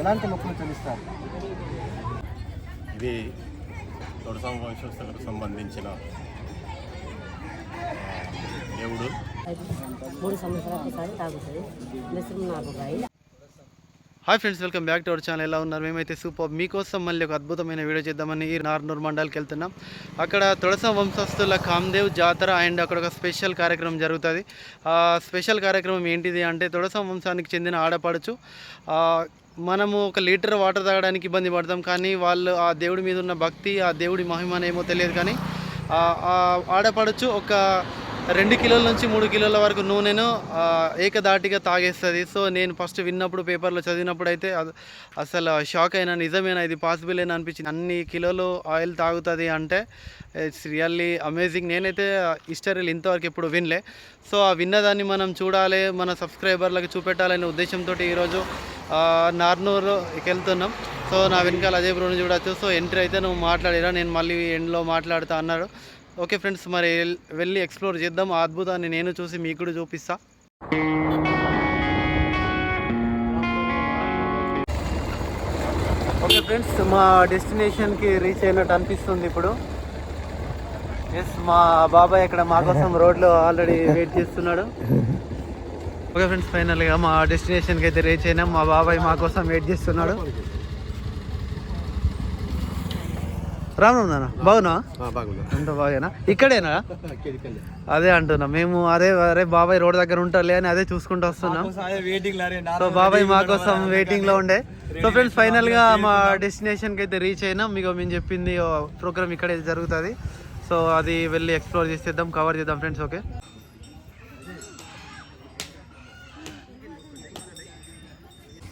ఎలాంటి మొక్కులు చెల్లిస్తారు? ఇది తొడసం వంశస్థులకు సంబంధించిన దేవుడు. మూడు సంవత్సరాలకు ఒకసారి తాగుతుంది. మిశ్రమ నాపకాయ hi friends welcome back to our channel ఎలా ఉన్నారు? మేమైతే సూపర్ మీకోసం మళ్ళీ ఒక అద్భుతమైన వీడియో చేద్దామని ఈ నార్నూర్ మండల్కి వెళ్తున్నాం. అక్కడ తొడసం వంశస్థుల కామ్దేవ్ జాతర అండ్ అక్కడ ఒక స్పెషల్ కార్యక్రమం జరుగుతుంది. ఆ స్పెషల్ కార్యక్రమం ఏంటిది అంటే తొడసం వంశానికి చెందిన ఆడపడుచు మనము ఒక లీటర్ వాటర్ తాగడానికి ఇబ్బంది పడతాం కానీ వాళ్ళు ఆ దేవుడి మీద ఉన్న భక్తి ఆ దేవుడి మహిమనేమో తెలియదు కానీ ఆడపడుచు ఒక రెండు కిలోల నుంచి మూడు కిలోల వరకు నూనెను ఏకదాటిగా తాగేస్తుంది. సో నేను ఫస్ట్ విన్నప్పుడు పేపర్లో చదివినప్పుడు అయితే అసలు షాక్ అయినా నిజమేనా ఇది పాసిబుల్ అయినా అనిపించింది. అన్ని కిలోలు ఆయిల్ తాగుతుంది అంటే ఇట్స్ రియల్లీ అమేజింగ్. నేనైతే హిస్టరీలు ఇంతవరకు ఎప్పుడు వినలే. సో ఆ విన్నదాన్ని మనం చూడాలి మన సబ్స్క్రైబర్లకు చూపెట్టాలనే ఉద్దేశంతో ఈరోజు నార్నూరుకి వెళ్తున్నాం సో నా వెనకాల అజయ్ బ్రోని చూడొచ్చు. సో ఎంట్రీ అయితే నువ్వు మాట్లాడిరా నేను మళ్ళీ ఎండ్లో మాట్లాడుతా అన్నాడు ఓకే ఫ్రెండ్స్ మరి వెళ్ళి ఎక్స్ప్లోర్ చేద్దాం. ఆ అద్భుతాన్ని నేను చూసి మీకు కూడా చూపిస్తా. ఓకే ఫ్రెండ్స్ మా డెస్టినేషన్కి రీచ్ అయినట్టు అనిపిస్తుంది ఇప్పుడు. ఎస్ మా బాబాయ్ ఇక్కడ మా కోసం రోడ్లో ఆల్రెడీ వెయిట్ చేస్తున్నాడు. ఓకే ఫ్రెండ్స్ ఫైనల్గా మా డెస్టినేషన్కి అయితే రీచ్ అయినాం. మా బాబాయ్ మా కోసం వెయిట్ చేస్తున్నాడు. రామ్ రామ్ నాన్న బాగున్నా. బాగుంది అంత బాగేనా? ఇక్కడేనా? అదే అంటున్నా మేము అదే అరే బాబాయ్ రోడ్ దగ్గర ఉంటారులే అని అదే చూసుకుంటూ వస్తున్నాం. సో బాబాయ్ మా కోసం వెయిటింగ్లో ఉండే. సో ఫ్రెండ్స్ ఫైనల్గా మా డెస్టినేషన్కి అయితే రీచ్ అయినాం. మీకు మేము చెప్పింది ప్రోగ్రామ్ ఇక్కడే జరుగుతుంది. సో అది వెళ్ళి ఎక్స్ప్లోర్ చేసేద్దాం కవర్ చేద్దాం ఫ్రెండ్స్ ఓకే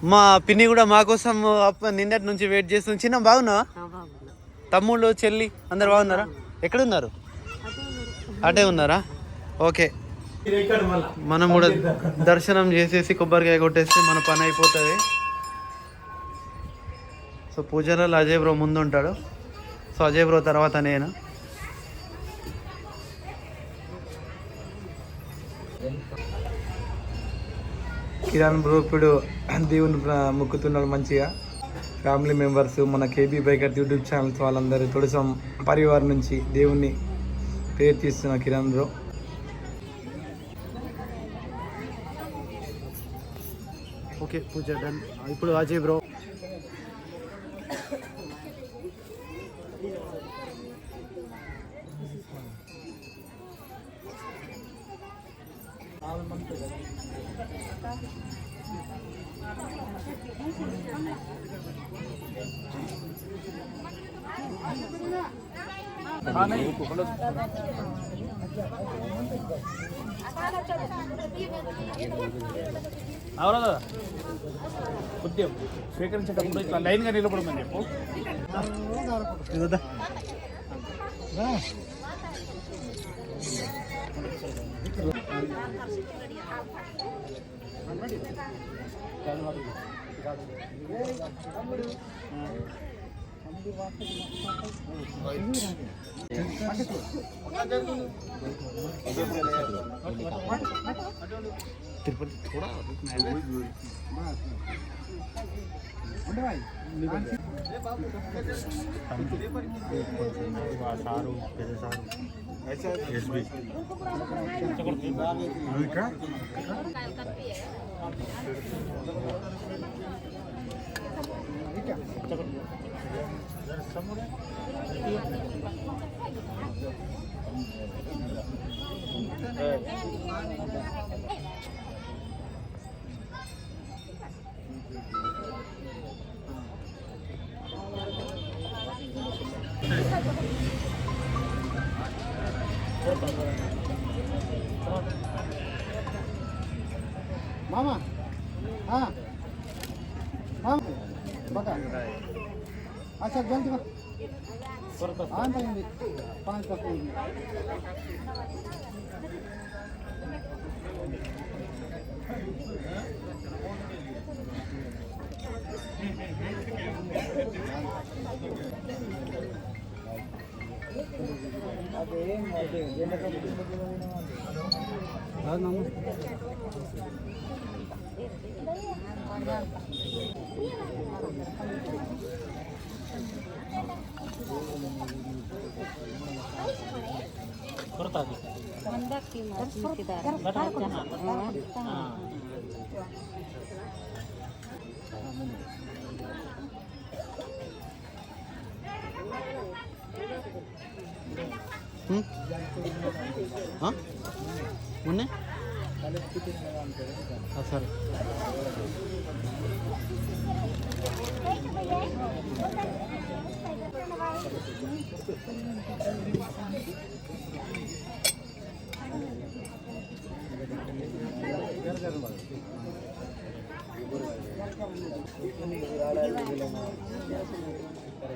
మా పిన్ని కూడా మా కోసం అప్ప- నిన్నటి నుంచి వెయిట్ చేస్తుంది. చిన్న బాగున్నా. తమ్ముళ్ళు చెల్లి అందరు బాగున్నారా? ఎక్కడున్నారు? అటే ఉన్నారా? ఓకే. మనం కూడా దర్శనం చేసేసి కొబ్బరికాయ కొట్టేస్తే మన పని అయిపోతుంది. సో పూజలలో అజయ్ బ్రో ముందు ఉంటాడు సో అజయ్ బ్రో తర్వాత నేను. కిరణ్ బ్రో ఇప్పుడు దేవుని ప్ర- మొక్కుతున్నాడు మంచిగా. ఫ్యామిలీ మెంబర్స్ మన కేబీ బైకర్ యూట్యూబ్ ఛానల్స్ వాళ్ళందరూ తొడిసం పరివారం నుంచి దేవుణ్ణి పేరు తీస్తున్న Kiran bro. Okay puja done ఇప్పుడు అజయ్ బ్రో. అవునా ఉద్యమం స్వీకరించేటప్పుడు ఇట్లా లైన్గా నిలబడమని చెప్పు. तिरुपति थोड़ा సారు పెద్ద సారు ఎస్బీ ఇంకా మామా पाँच का ಕೊಡ್ತಾವೆ ಹ್ಞೂ ಹಾಂ ಮೊನ್ನೆ ಹಾಂ ಸರಿ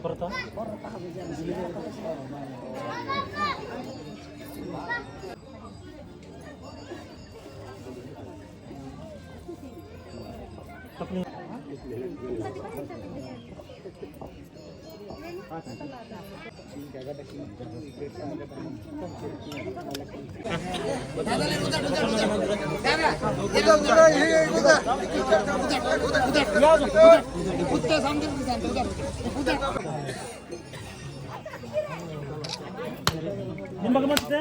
Porta? Porta. Tapi ಬಗ್ಗೆ ಮತ್ತೆ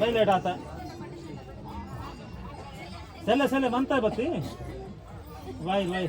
ಬೈಲೇಟ್ ಆತ ಸೆಲೆ ಸೆಲೆ ಬಂತ ಬತ್ತಿ ಬಾಯ್ ಬಾಯ್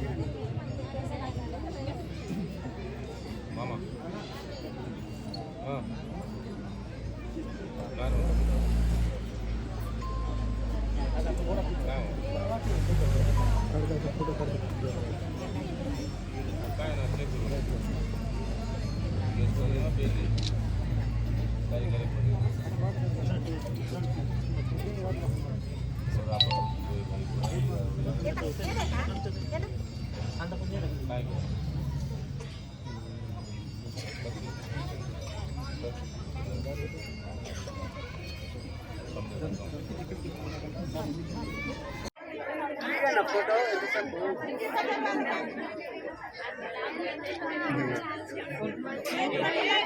Gracias.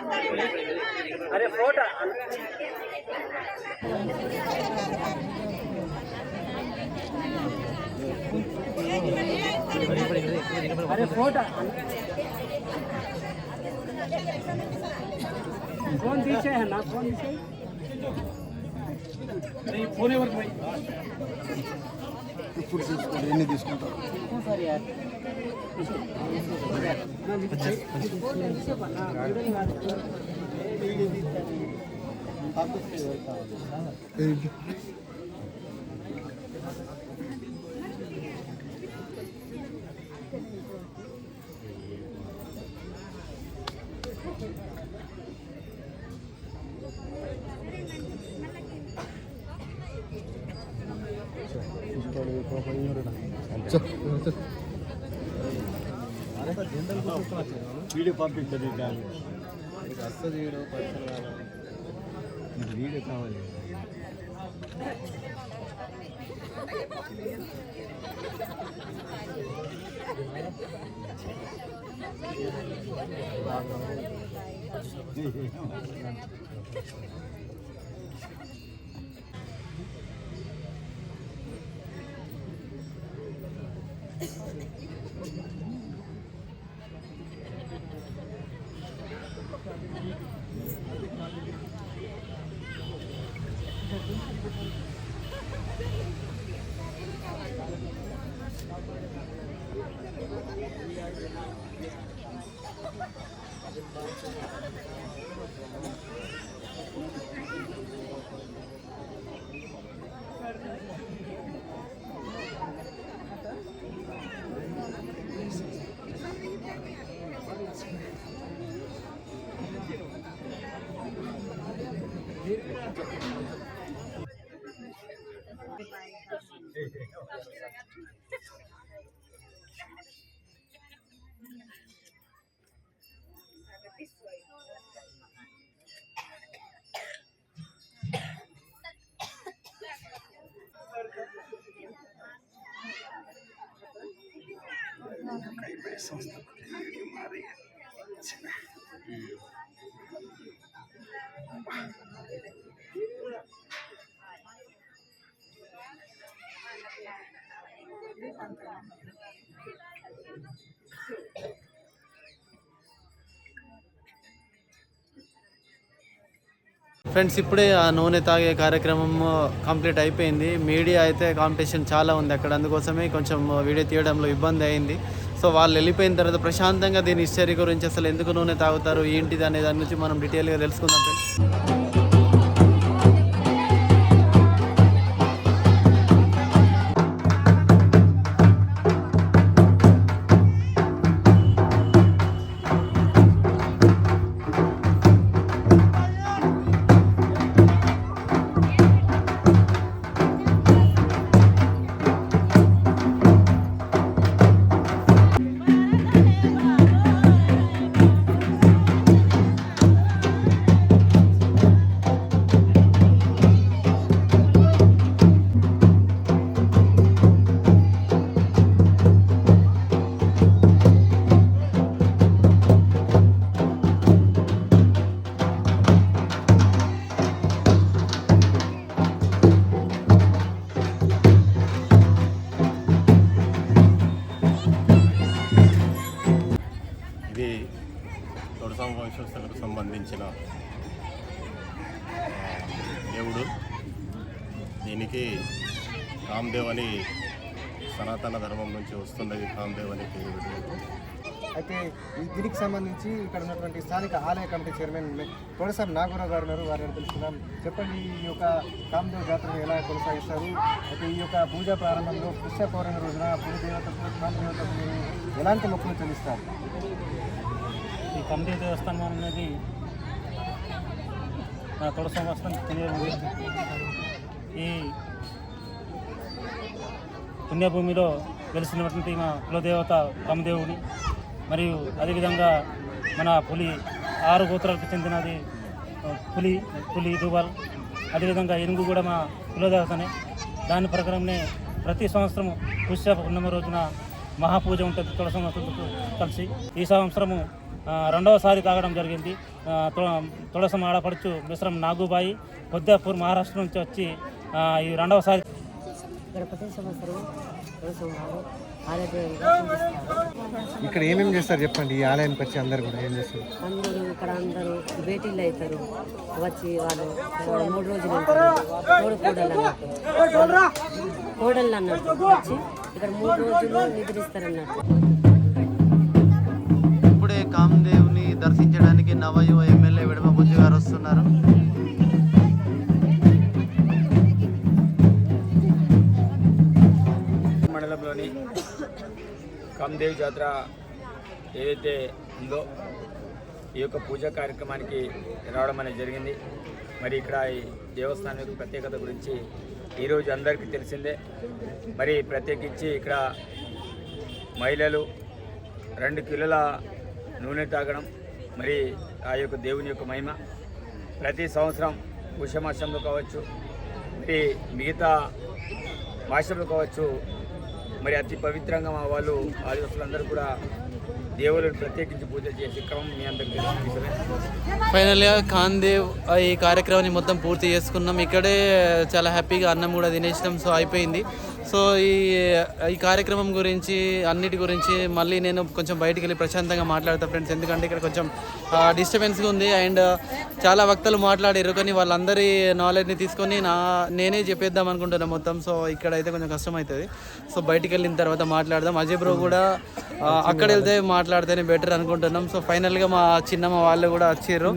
अरे फ़ोटो। अरे फ़ोटो। फ़ोन पीछे है ना फ़ोन पीछे नहीं फ़ोन वर्क भाई ఇప్పుడు తీసుకోండి ఎన్ని తీసుకుంటారు వీడియో పంపించండి వస్తుంది వీడియో వీడియో కావాలి ఫ్రెండ్స్ ఇప్పుడే ఆ నూనె తాగే కార్యక్రమం కంప్లీట్ అయిపోయింది. మీడియా అయితే కాంపిటీషన్ చాలా ఉంది అక్కడ. అందుకోసమే కొంచెం వీడియో తీయడంలో ఇబ్బంది అయింది. సో వాళ్ళు వెళ్ళిపోయిన తర్వాత ప్రశాంతంగా దీని హిస్టరీ గురించి అసలు ఎందుకు నూనె తాగుతారు ఏంటిది అనే దాని గురించి మనం డీటెయిల్గా తెలుసుకుందాం సంబంధించిన దేవుడు దీనికి కామదేవ్ అని సనాతన ధర్మం నుంచి వస్తున్నది కామదేవ్ అని పేరు అయితే ఈ దీనికి సంబంధించి ఇక్కడ ఉన్నటువంటి స్థానిక ఆలయ కమిటీ చైర్మన్ తోడసారి నాగరావు గారు ఉన్నారు. వారిని తెలుసుకుందాం చెప్పండి ఈ యొక్క కామదేవ్ జాతరను ఎలా కొనసాగిస్తారు? అయితే ఈ యొక్క పూజ ప్రారంభంలో పుష్య పౌర్ణమి రోజున పూజ దేవతకు కామదేవతకు ఎలాంటి మొక్కులు చెల్లిస్తారు? ఈ కమిటీ దేవస్థానం అనేది తొడ సంవత్సరం ఈ పుణ్యభూమిలో వెలిసినటువంటి మా కులదేవత రామదేవుని మరియు అదేవిధంగా మన పులి ఆరు గోత్రాలకు చెందినది పులి పులి దుబాల్ అదేవిధంగా ఏనుగు కూడా మా కులదేవతనే. దాని ప్రకారంనే ప్రతి సంవత్సరము పుష్య పున్నమ రోజున మహాపూజ ఉంటుంది తుల సంవత్సరంతో కలిసి. ఈ సంవత్సరము రెండవసారి తాగడం జరిగింది. తులసం ఆడపడుచు మిశ్రం నాగుబాయి పొద్దాపూర్ మహారాష్ట్ర నుంచి వచ్చి ఈ రెండవసారి ఇక్కడ ఏమేమి చేస్తారు చెప్పండి? ఈ ఆలయానికి వచ్చి అందరు కూడా ఏం చేస్తారు? అందరూ ఇక్కడ అందరూ భేటీలు అవుతారు. వచ్చి వాళ్ళు మూడు రోజులు మూడు కోడళ్ళు అన్నట్టు కోడళ్ళు అన్నట్టు. వచ్చి ఇక్కడ మూడు రోజులు నిద్రిస్తారు అన్నట్టు దర్శించడానికి నవయువ ఎమ్మెల్యే విడమ బుద్ధి గారు వస్తున్నారు. మండలంలోని కామదేవి జాతర ఏదైతే ఉందో ఈ యొక్క పూజా కార్యక్రమానికి రావడం అనేది జరిగింది. మరి ఇక్కడ ఈ దేవస్థానం యొక్క ప్రత్యేకత గురించి ఈరోజు అందరికీ తెలిసిందే. మరి ప్రత్యేకించి ఇక్కడ మహిళలు రెండు కిలోల నూనె తాగడం మరి ఆ యొక్క దేవుని యొక్క మహిమ. ప్రతి సంవత్సరం పుష్యమాసంలో కావచ్చు మరి మిగతా మాసంలో కావచ్చు మరి అతి పవిత్రంగా మా వాళ్ళు ఆదివాసులందరూ కూడా దేవులను ప్రత్యేకించి పూజ చేసి క్రమం మీ అందరికీ తెలియజేస్తున్నాను. ఫైనల్గా ఖాన్దేవ్ ఈ కార్యక్రమాన్ని మొత్తం పూర్తి చేసుకున్నాం. ఇక్కడే చాలా హ్యాపీగా అన్నం కూడా తినేసినాం. సో అయిపోయింది. సో ఈ ఈ కార్యక్రమం గురించి అన్నిటి గురించి మళ్ళీ నేను కొంచెం బయటికి వెళ్ళి ప్రశాంతంగా మాట్లాడతా ఫ్రెండ్స్. ఎందుకంటే ఇక్కడ కొంచెం డిస్టర్బెన్స్గా ఉంది. అండ్ చాలా వక్తలు మాట్లాడారు. కానీ వాళ్ళందరి నాలెడ్జ్ని తీసుకొని నా నేనే చెప్పేద్దాం అనుకుంటున్నాను మొత్తం. సో ఇక్కడ అయితే కొంచెం కష్టం అవుతుంది సో బయటికి వెళ్ళిన తర్వాత మాట్లాడదాం. అజయ్ బ్రో కూడా అక్కడ వెళ్తే మాట్లాడితేనే బెటర్ అనుకుంటున్నాం. సో ఫైనల్గా మా చిన్నమ్మ వాళ్ళు కూడా వచ్చారు.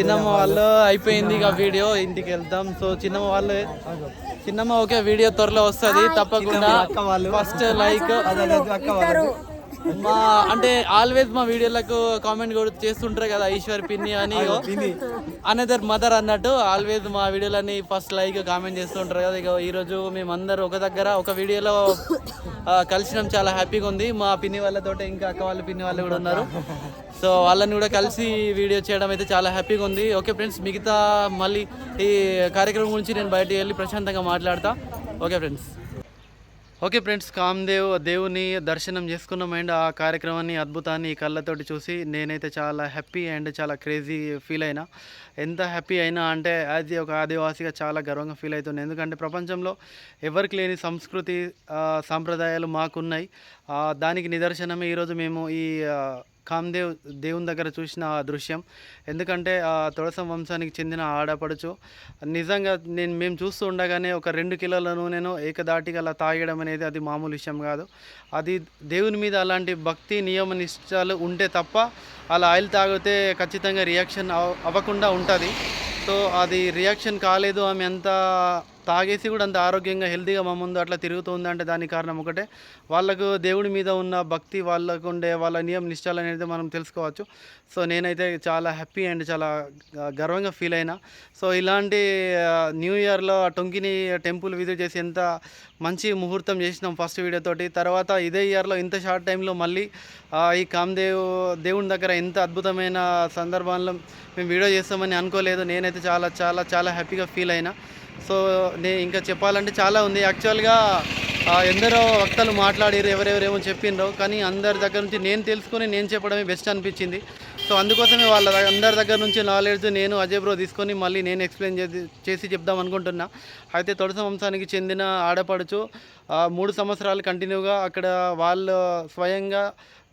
చిన్నమ్మ వాళ్ళు అయిపోయింది ఇక వీడియో. ఇంటికి వెళ్తాం. సో చిన్నమ్మ వాళ్ళు చిన్నమ్మ ఓకే వీడియో త్వరలో వస్తుంది తప్పకుండా. First like. మా అంటే ఆల్వేస్ మా వీడియోలకు కామెంట్ కూడా చేస్తుంటారు కదా ఈశ్వర్ పిన్ని అని. అనదర్ మదర్ అన్నట్టు ఆల్వేస్ మా వీడియోలని ఫస్ట్ లైక్ కామెంట్ చేస్తుంటారు కదా. ఇక ఈరోజు మేమందరూ ఒక దగ్గర ఒక వీడియోలో కలిసినాం. చాలా హ్యాపీగా ఉంది. మా పిన్ని వాళ్ళతో ఇంకా అక్క వాళ్ళ పిన్ని వాళ్ళు కూడా ఉన్నారు. సో వాళ్ళని కూడా కలిసి వీడియో చేయడం అయితే చాలా హ్యాపీగా ఉంది. ఓకే ఫ్రెండ్స్ మిగతా మళ్ళీ ఈ కార్యక్రమం గురించి నేను బయటికి వెళ్ళి ప్రశాంతంగా మాట్లాడతా. Okay friends okay friends Kamdev దేవుని దర్శనం చేసుకున్నాం అండ్ ఆ కార్యక్రమాన్ని అద్భుతాన్ని ఈ కళ్ళతోటి చూసి నేనైతే చాలా హ్యాపీ అండ్ చాలా క్రేజీ ఫీల్ అయినా. ఎంత హ్యాపీ అయినా అంటే అది ఒక ఆదివాసిగా చాలా గర్వంగా ఫీల్ అవుతుంది. ఎందుకంటే ప్రపంచంలో ఎవరికి లేని సంస్కృతి సాంప్రదాయాలు మాకున్నాయి. దానికి నిదర్శనమే ఈరోజు మేము ఈ కామ్దేవ్ దేవుని దగ్గర చూసిన ఆ దృశ్యం. ఎందుకంటే ఆ తొడసం వంశానికి చెందిన ఆడపడుచు నిజంగా నేను మేము చూస్తూ ఉండగానే ఒక రెండు కిలోల నూనెను ఏకదాటిగా అలా తాగడం అనేది అది మామూలు విషయం కాదు. అది దేవుని మీద అలాంటి భక్తి నియమ నిష్టాలు ఉంటే తప్ప అలా ఆయిల్ తాగితే ఖచ్చితంగా రియాక్షన్ అవ్వకుండా ఉంటుంది. సో అది రియాక్షన్ కాలేదు ఆమె ఎంత తాగేసి కూడా అంత ఆరోగ్యంగా హెల్తీగా మా ముందు అట్లా తిరుగుతుంది అంటే దానికి కారణం ఒకటే. వాళ్ళకు దేవుడి మీద ఉన్న భక్తి వాళ్ళకు ఉండే వాళ్ళ నియమ నిష్టాలు అనేది మనం తెలుసుకోవచ్చు. సో నేనైతే చాలా హ్యాపీ అండ్ చాలా గర్వంగా ఫీల్ అయినా. సో ఇలాంటి న్యూ ఇయర్లో టొంకిని టెంపుల్ విజిట్ చేసి ఎంత మంచి ముహూర్తం చేసినాం ఫస్ట్ వీడియోతోటి తర్వాత ఇదే ఇయర్లో ఇంత షార్ట్ టైంలో మళ్ళీ ఈ కామ్దేవ్ దేవుని దగ్గర ఎంత అద్భుతమైన సందర్భంలో మేము వీడియో చేస్తామని అనుకోలేదు. నేనైతే చాలా చాలా చాలా హ్యాపీగా ఫీల్ అయినా. సో నే ఇంకా చెప్పాలంటే చాలా ఉంది. యాక్చువల్గా ఎందరో వక్తలు మాట్లాడారు ఎవరెవరేమో చెప్పిండ్రో కానీ అందరి దగ్గర నుంచి నేను తెలుసుకొని నేను చెప్పడమే బెస్ట్ అనిపించింది. సో అందుకోసమే వాళ్ళ అందరి దగ్గర నుంచి నాలెడ్జ్ నేను అజయ్ బ్రో తీసుకొని మళ్ళీ నేను ఎక్స్ప్లెయిన్ చేసి చేసి చెప్దాం అనుకుంటున్నా. అయితే తొడస వంశానికి చెందిన ఆడపడుచు మూడు సంవత్సరాలు కంటిన్యూగా అక్కడ వాళ్ళు స్వయంగా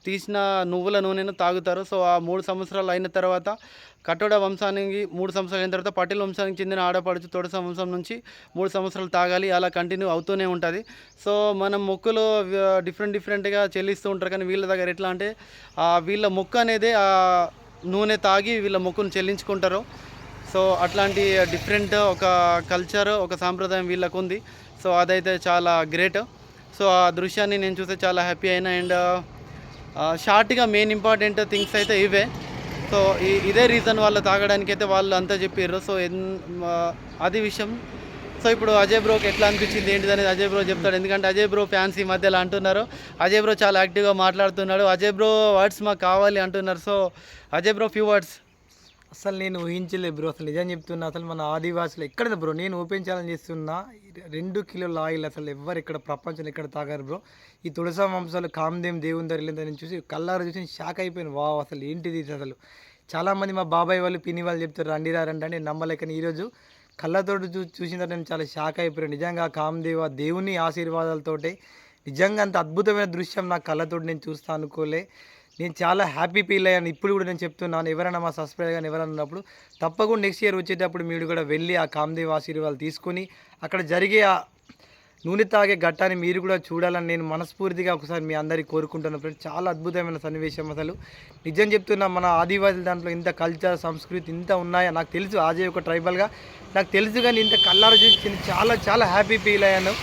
తీసిన నువ్వుల నూనెను తాగుతారు. సో ఆ మూడు సంవత్సరాలు అయిన తర్వాత కట్టడ వంశానికి మూడు సంవత్సరాలు అయిన తర్వాత పటేల్ వంశానికి చెందిన ఆడపడుచు తొడస వంశం నుంచి మూడు సంవత్సరాలు తాగాలి. అలా కంటిన్యూ అవుతూనే ఉంటుంది. సో మనం మొక్కులు డిఫరెంట్ డిఫరెంట్గా చెల్లిస్తూ ఉంటారు. కానీ వీళ్ళ దగ్గర ఎట్లా అంటే ఆ వీళ్ళ మొక్కు అనేది ఆ నూనె తాగి వీళ్ళ మొక్కును చెల్లించుకుంటారు. సో అట్లాంటి డిఫరెంట్ ఒక కల్చర్ ఒక సాంప్రదాయం వీళ్ళకు ఉంది. సో అదైతే చాలా గ్రేట్. సో ఆ దృశ్యాన్ని నేను చూస్తే చాలా హ్యాపీ అయినా అండ్ షార్ట్గా మెయిన్ ఇంపార్టెంట్ థింగ్స్ అయితే ఇవే. సో ఇదే రీజన్ వాళ్ళు తాగడానికి అయితే వాళ్ళు అంతా చెప్పారు సో ఎన్ అది విషయం. సో ఇప్పుడు అజయ్ బ్రోకి ఎట్లా అనిపించింది ఏంటిది అనేది అజయ్ బ్రో చెప్తాడు. ఎందుకంటే అజయ్ బ్రో ఫ్యాన్స్ ఈ మధ్యలో అంటున్నారు. అజయ్ బ్రో చాలా యాక్టివ్గా మాట్లాడుతున్నాడు. అజయ్ బ్రో వర్డ్స్ మాకు కావాలి అంటున్నారు. So Ajay bro few words అసలు నేను ఊహించలేదు బ్రో. అసలు నిజం చెప్తున్నా అసలు మన ఆదివాసులు ఎక్కడ బ్రో? నేను ఓపెన్ ఛాలెంజ్ చేస్తున్నా రెండు కిలోల ఆయిల్ అసలు ఎవ్వరు ఇక్కడ ప్రపంచంలో ఎక్కడ తాగారు బ్రో. ఈ తులసా మాంసాలు కామదేం దేవుని దగ్గర వెళ్ళిందని చూసి కల్లారు చూసి షాక్ అయిపోయాను. వావ్ అసలు ఏంటిది అసలు? చాలామంది మా బాబాయ్ వాళ్ళు పిన్ని వాళ్ళు చెప్తారు రండి రండి నేను నమ్మలేకని ఈరోజు కళ్ళతోటి చూ చూసిన తర్వాత నేను చాలా షాక్ అయిపోయాను. నిజంగా కామదేవ దేవుని ఆశీర్వాదాలతోటి నిజంగా అంత అద్భుతమైన దృశ్యం నా కళ్ళతోటి నేను చూస్తా అనుకోలే. నేను చాలా హ్యాపీ ఫీల్ అయ్యాను. ఇప్పుడు కూడా నేను చెప్తున్నాను ఎవరైనా మా సబ్స్క్రైబర్ కానీ ఎవరైనా ఉన్నప్పుడు తప్పకుండా నెక్స్ట్ ఇయర్ వచ్చేటప్పుడు మీరు కూడా వెళ్ళి ఆ కామదేవ్ ఆశీర్వాదాలు తీసుకొని అక్కడ జరిగే ఆ నూనె తాగే ఘట్టాన్ని మీరు కూడా చూడాలని నేను మనస్ఫూర్తిగా ఒకసారి మీ అందరికీ కోరుకుంటున్నాను ఫ్రెండ్స్. చాలా అద్భుతమైన సన్నివేశం అసలు. నిజం చెప్తున్నా మన ఆదివాసుల దాంట్లో ఇంత కల్చర్ సంస్కృతి ఇంత ఉన్నాయా? నాకు తెలుసు ఆజయ్ ఒక ట్రైబల్గా నాకు తెలుసు కానీ ఇంత కల్లారు చూసి చాలా చాలా హ్యాపీ ఫీల్ అయ్యాను.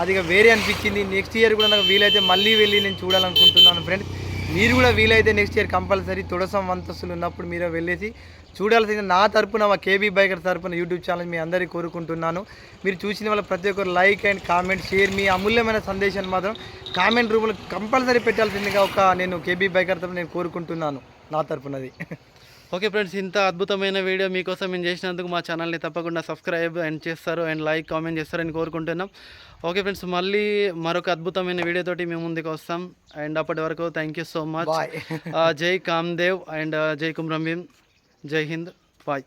అది ఇక వేరే అనిపించింది. నెక్స్ట్ ఇయర్ కూడా నాకు వీలైతే మళ్ళీ వెళ్ళి నేను చూడాలనుకుంటున్నాను ఫ్రెండ్స్. మీరు కూడా వీలైతే నెక్స్ట్ ఇయర్ కంపల్సరీ తుడసం వంతస్తులు ఉన్నప్పుడు మీరు వెళ్ళేసి చూడాల్సింది నా తరపున మా కేబీ బైకర్ తరపున యూట్యూబ్ ఛానల్ మీ అందరికీ కోరుకుంటున్నాను. మీరు చూసిన వాళ్ళ ప్రతి ఒక్కరు లైక్ అండ్ కామెంట్ షేర్ మీ అమూల్యమైన సందేశాన్ని మాత్రం కామెంట్ రూపంలో కంపల్సరీ పెట్టాల్సిందిగా ఒక నేను కేబీ బైకర్ తరపున నేను కోరుకుంటున్నాను. నా తరపునది. ఓకే ఫ్రెండ్స్ ఇంత అద్భుతమైన వీడియో మీకోసం మేము చేసినందుకు మా ఛానల్ని తప్పకుండా సబ్స్క్రైబ్ అండ్ చేస్తారు అండ్ లైక్ కామెంట్ చేస్తారని కోరుకుంటున్నాం. ఓకే ఫ్రెండ్స్ మళ్ళీ మరొక అద్భుతమైన వీడియోతోటి మేము ముందుకు వస్తాం. అండ్ అప్పటి వరకు థ్యాంక్ యూ సో మచ్ జై కామ్దేవ్ అండ్ జై కుమ్రంభీం జై హింద్. బాయ్